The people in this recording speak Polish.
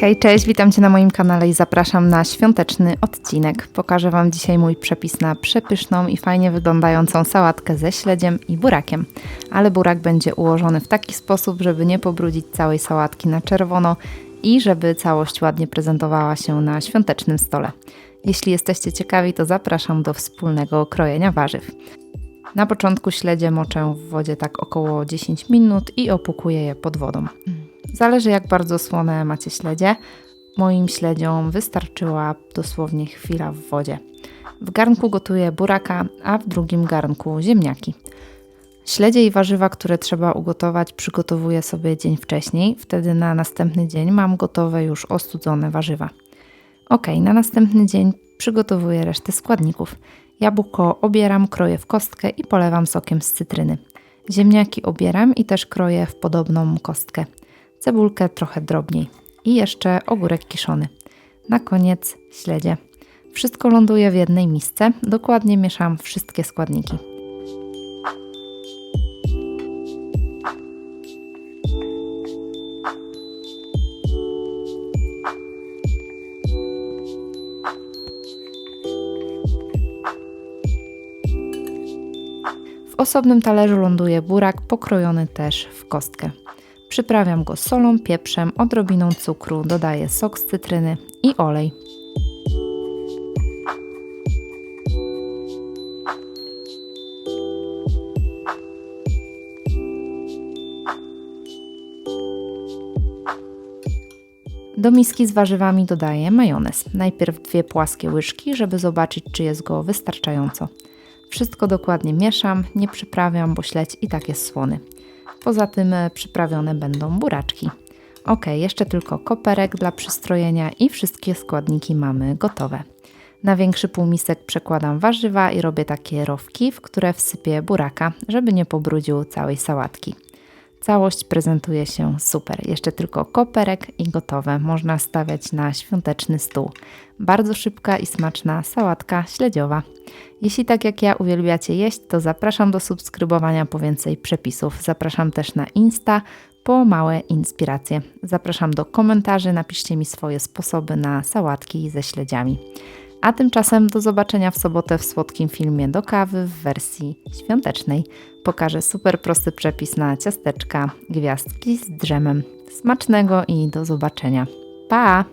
Hej, cześć, witam Cię na moim kanale i zapraszam na świąteczny odcinek. Pokażę Wam dzisiaj mój przepis na przepyszną i fajnie wyglądającą sałatkę ze śledziem i burakiem. Ale burak będzie ułożony w taki sposób, żeby nie pobrudzić całej sałatki na czerwono i żeby całość ładnie prezentowała się na świątecznym stole. Jeśli jesteście ciekawi, to zapraszam do wspólnego krojenia warzyw. Na początku śledzie moczę w wodzie tak około 10 minut i opłukuję je pod wodą. Zależy jak bardzo słone macie śledzie. Moim śledziom wystarczyła dosłownie chwila w wodzie. W garnku gotuję buraka, a w drugim garnku ziemniaki. Śledzie i warzywa, które trzeba ugotować, przygotowuję sobie dzień wcześniej. Wtedy na następny dzień mam gotowe już ostudzone warzywa. Ok, na następny dzień przygotowuję resztę składników. Jabłko obieram, kroję w kostkę i polewam sokiem z cytryny. Ziemniaki obieram i też kroję w podobną kostkę. Cebulkę trochę drobniej i jeszcze ogórek kiszony. Na koniec śledzie. Wszystko ląduje w jednej misce. Dokładnie mieszam wszystkie składniki. W osobnym talerzu ląduje burak pokrojony też w kostkę. Przyprawiam go solą, pieprzem, odrobiną cukru, dodaję sok z cytryny i olej. Do miski z warzywami dodaję majonez. Najpierw dwie płaskie łyżki, żeby zobaczyć, czy jest go wystarczająco. Wszystko dokładnie mieszam, nie przyprawiam, bo śledź i tak jest słony. Poza tym e, przyprawione będą buraczki. Ok, jeszcze tylko koperek dla przystrojenia i wszystkie składniki mamy gotowe. Na większy półmisek przekładam warzywa i robię takie rowki, w które wsypię buraka, żeby nie pobrudził całej sałatki. Całość prezentuje się super. Jeszcze tylko koperek i gotowe. Można stawiać na świąteczny stół. Bardzo szybka i smaczna sałatka śledziowa. Jeśli tak jak ja uwielbiacie jeść, to zapraszam do subskrybowania po więcej przepisów. Zapraszam też na Insta po małe inspiracje. Zapraszam do komentarzy, napiszcie mi swoje sposoby na sałatki ze śledziami. A tymczasem do zobaczenia w sobotę w słodkim filmie do kawy w wersji świątecznej. Pokażę super prosty przepis na ciasteczka, gwiazdki z drzemem. Smacznego i do zobaczenia. Pa!